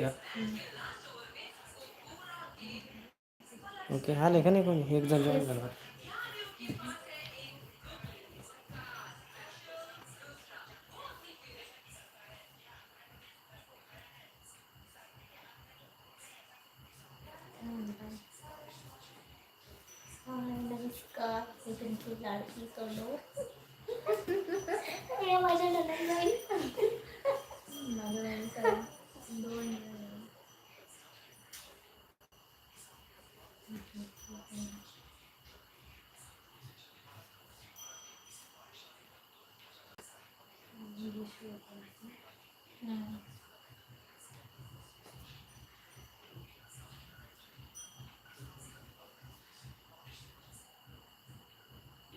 का। ओके हाँ का नाही कोणी एक जण जॉईन मी तुमची लाडकी सोलो हे माझ्या नंदनबाई माझ्या नंदनबाई दोन हम्म.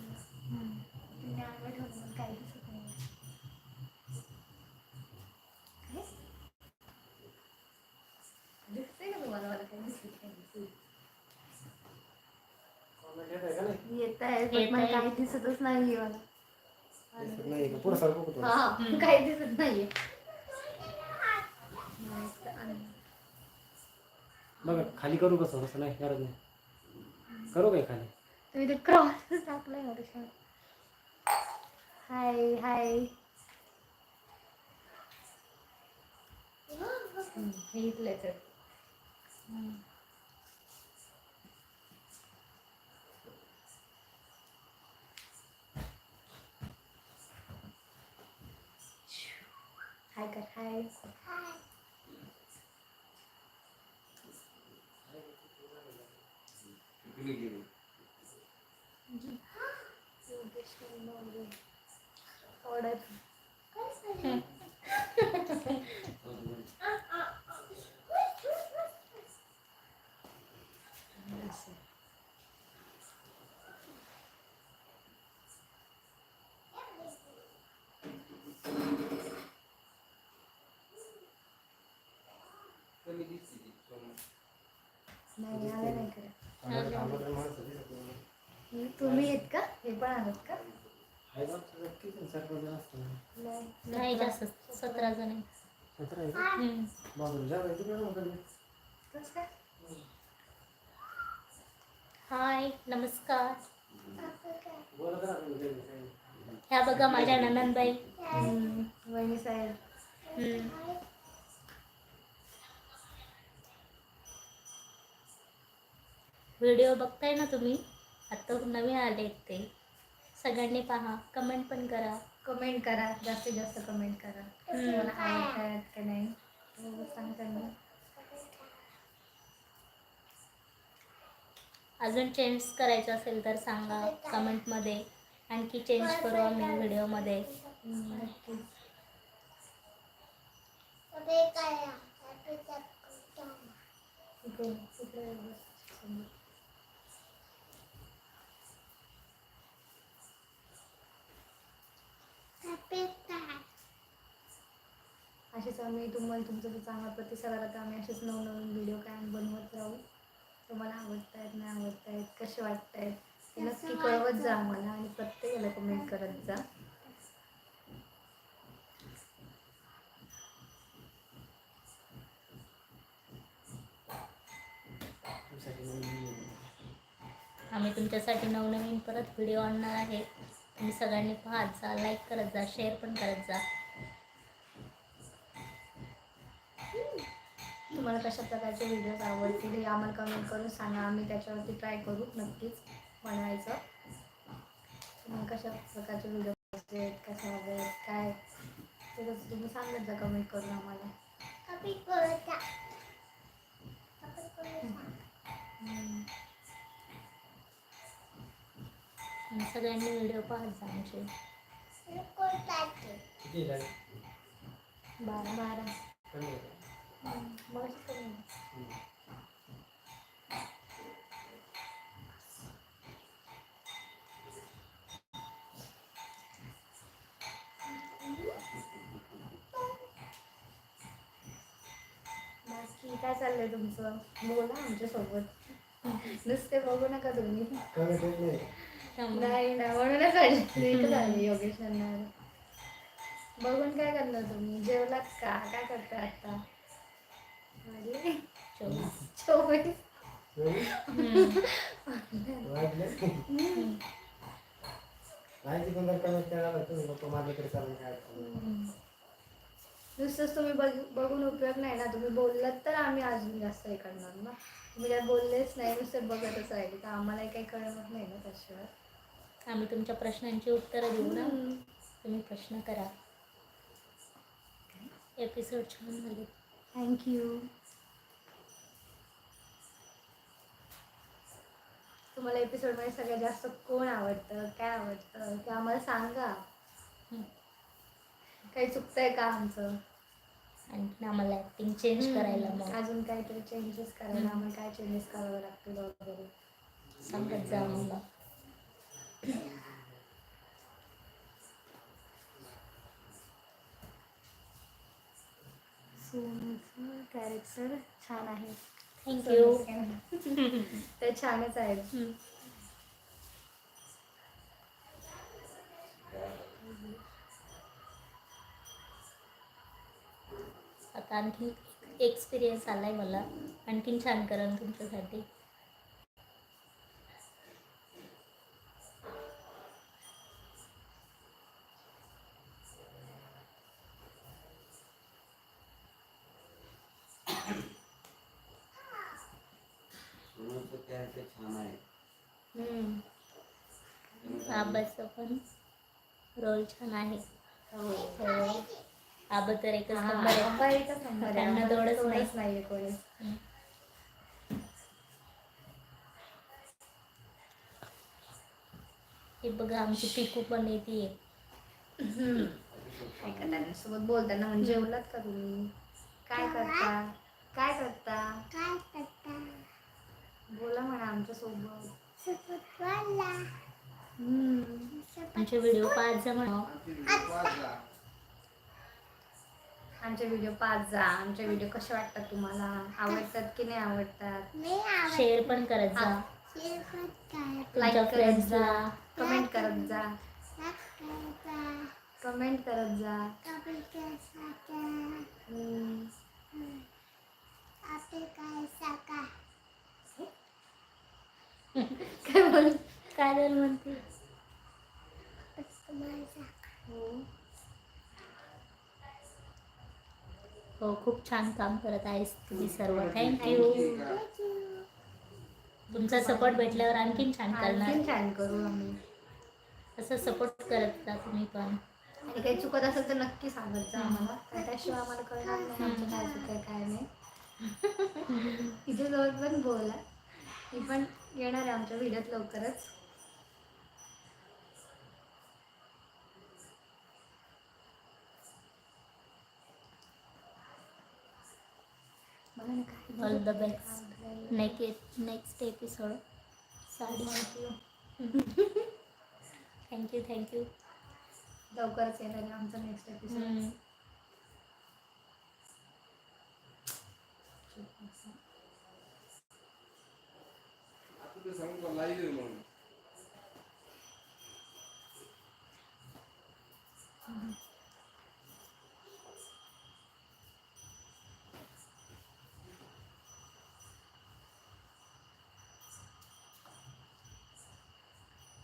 तुम्ही अंगावर ठेवलं पण काही दिसत नाही काय? दिसतंय का तुम्हाला मला काही दिसत नाही Comment येतंय का नाही? येत आहे. काही दिसतच नाही मला? पुढं सारखं हा काही दिसत नाहीये. बघा खाली करू कसं? तसं नाही गरज नाही. करू काय खाली? तुम्ही ते क्रॉस टाकलंय ना त्याच्यावर. हाय हाय. हे इथलेच हाय कर हाय ऑर्डर नाही आलं नाही खरं आम्हाला- आम्हाला माणसं दिसत नाही. तुम्ही आहेत का हे पण आहात का आहे ना, तुझं किती सर्व जण असतं ना. नाही जास्त सतरा जण आहे. सतरा आहे का? हम्म. बाजूला जा बाई, तिकडे नको करू. कसं काय हाय नमस्कार बोलत राहा तुम्ही काही काही. ह्या बघा माझ्या नंदनबाई हम्म, वहिनी साहेब हम्म. व्हिडिओ बघताय ना तुम्ही? आता नवीन आले ते. सगळ्यांनी पहा कमेंट पण करा. कमेंट करा जास्तीत जास्त कमेंट करा. तुम्हाला आवडतात का नाही? सांगता अजून चेंज करायचं असेल तर सांगा कमेंटमध्ये आणखी चेंज करू आम्ही व्हिडिओमध्ये असेच आम्ही तुम्हाला तुमचा जर चांगला प्रतिसाद आला तर आम्ही असेच नवनवीन व्हिडिओ काय बनवत राहू. तुम्हाला आवडतायत नाही आवडतायत कसे वाटतायत ते नक्की कळवत जा आम्हाला आणि प्रत्येकाला कमेंट करत जा. आम्ही तुमच्यासाठी नवनवीन परत व्हिडिओ आणणार आहे. तुम्ही सगळ्यांनी पाहत जा लाईक करत जा शेअर पण करत जा. तुम्हाला कशा प्रकारचे व्हिडिओज आवडतील हे आम्हाला कमेंट करून सांगा. आम्ही त्याच्यावरती ट्राय करू नक्कीच बनवायचं तुम्हाला कशा प्रकारचे व्हिडिओ पाहिजे कशा हवे आहेत, काय? ते तसं तुम्ही सांगत जा कमेंट करून आम्हाला. सगळ्यांनी व्हिडिओ पाहत जा आमचे? बारा बारा. काय चाललंय तुमचं? बोला आमच्यासोबत. नुसते बघू नका तुम्ही. नाही. ना म्हणूनच आले योगेशांना बघून काय करणार तुम्ही? जेवलात का? काय करता आता? चोवीस. नुसतंच तुम्ही बघ बघून उपयोग नाही ना. तुम्ही बोललात तर आम्ही अजून जास्त हे करणार ना. तुम्ही काय बोललेच नाही नुसते बघतच राहिले. तर आम्हालाही काही कळत नाही ना त्याशिवाय. आम्ही तुमच्या प्रश्नांची उत्तरं देऊ ना. तुम्ही प्रश्न करा. एपिसोड छान झाले. थँक्यू तुम्हाला एपिसोडमध्ये सगळ्यात जास्त कोण आवडतं काय आवडतं ते आम्हाला सांगा. काही चुकतंय का आमचं? आणखीन आम्हाला ॲक्टिंग चेंज करायला मग. अजून काहीतरी चेंजेस करायला आम्हाला काय चेंजेस करावे लागतील वगैरे. सांगत जा आम्हाला. कॅरेक्टर छान आहे. थँक्यू ते छानच आहेत आता आणखीन एक्सपिरियन्स आलाय मला. आणखीन छान करेन तुमच्यासाठी. कॅरेक्टर छान आहे. हम्म. आबाचं पण रोल छान आहे. हो. हो. आबा तर एकच नंबर आहे. त्यांना नाही. कोणी. हे बघा आमची पिकू पण येते ऐका त्यांच्यासोबत बोलताना म्हणजे जेवलात का तुम्ही. काय करता? काय करता? काय करता? बोला म्हणा आमच्यासोबत सपत वाला आमचे व्हिडिओ पाच जा म्हणा. आमचे व्हिडिओ पाच जा. आमचे व्हिडिओ कसे वाटतात तुम्हाला? आवडतात की नाही आवडतात? शेअर पण करत जा. लाईक करत. जा. कमेंट करत जा. कमेंट करत जा. काय साका काय बोल काय म्हणते? हो. खूप छान काम करत आहेस तुम्ही सर्व. थँक्यू तुमचा सपोर्ट भेटल्यावर आणखीन छान करणार. छान करू आम्ही. असं सपोर्ट करत जा तुम्ही पण. आणि काही चुकत असेल तर नक्की सांगत जा आम्हाला. कारण त्याशिवाय आम्हाला कळणार नाही आमचं काय चुकं काय नाही. तिच्या जवळ पण बोला. मी पण येणार आहे आमच्या व्हिडिओत लवकरच. बघा ना काय all the best next next episode sari thank you thank you लवकरच येणार आहे आमचा नेक्स्ट एपिसोड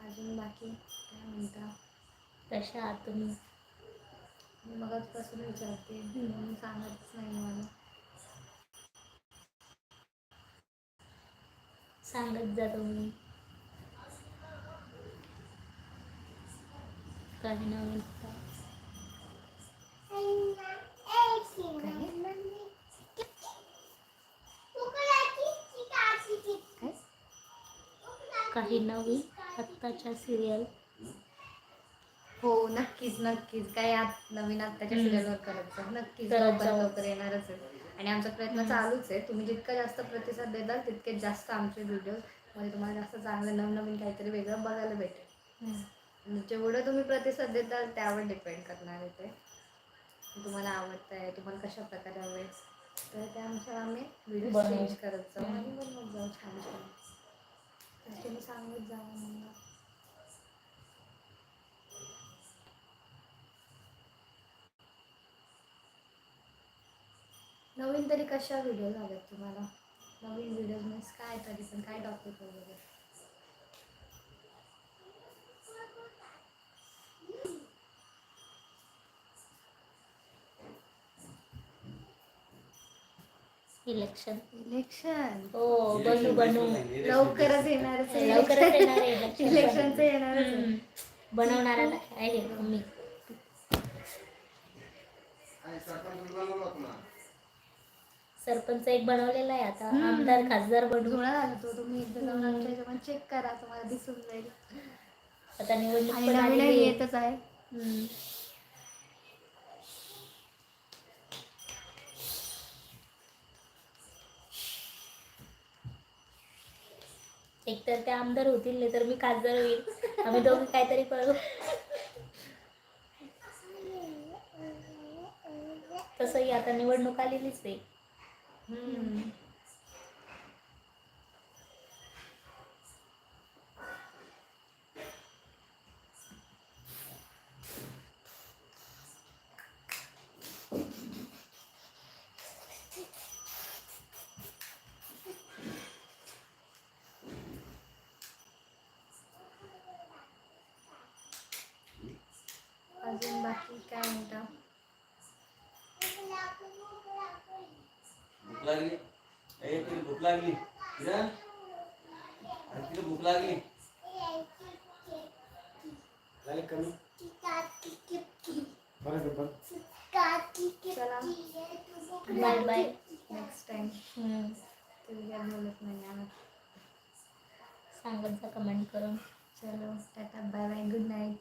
अजून बाकी काय म्हणता? कशा आहात तुम्ही? मी मगाचपासून विचारते म्हणून सांगतच नाही मला. सांगत जा तुम्ही. काही नवीन काही नवीन आत्ताच्या सिरियल हो नक्कीच नक्कीच. काय आत नवीन आत्ताच्या हम्म. सिरियलवर करत जा नक्कीच करत लवकर जाऊ. लवकर येणारच आहे. आणि आमचा प्रयत्न. चालूच आहे. तुम्ही जितका जास्त प्रतिसाद देताल तितके जास्त आमचे व्हिडिओमध्ये तुम्हाला जास्त चांगलं नवनवीन काहीतरी वेगळं बघायला भेटेल. जेवढं तुम्ही प्रतिसाद देताल त्यावर डिपेंड करणार आहे ते. तुम्हाला आवडतं आहे तुम्हाला कशा प्रकारे हवे तर त्यानुसार आम्ही व्हिडिओ. चेंज करत जाऊ आणि बनवत जाऊ छान छान तुम्ही सांगत जाऊ मला नवीन तरी कशा व्हिडिओ झाल्यात तुम्हाला? नवीन व्हिडिओ मीन्स काय तरी पण काय टॉपिक वगैरे? इलेक्शन इलेक्शन हो बनू. बनू लवकरच येणारच आहे. लवकरच येणार आहे. इलेक्शनचं. हम्म. बनवणारा आहे मी सरपंच एक बनवलेला आहे आता आमदार खासदार बनू धुळा झाला तो तुम्ही एकदा जाऊन आमच्या चेक करा तुम्हाला दिसून जाईल आता निवडणूक आणि पण नवीन आलेली आहे. येतच आहे हम्म. एक तर ते आमदार होतील नाही तर मी खासदार होईल आम्ही दोघे काहीतरी करू तसंही आता निवडणूक आलेलीच आहे. अजून बाकी काय म्हणता? लागली. ए तिला भूक लागली. अरे तिला भूक लागली. झाले कमी? बरं बरं बाय बाय. नेक्स्ट टाइम तुम्ही काय बोलत नाही आम्हाला सांगत जा कमेंट करून. चलो tata. Bye bye. Good night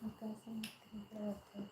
मग काय Добре.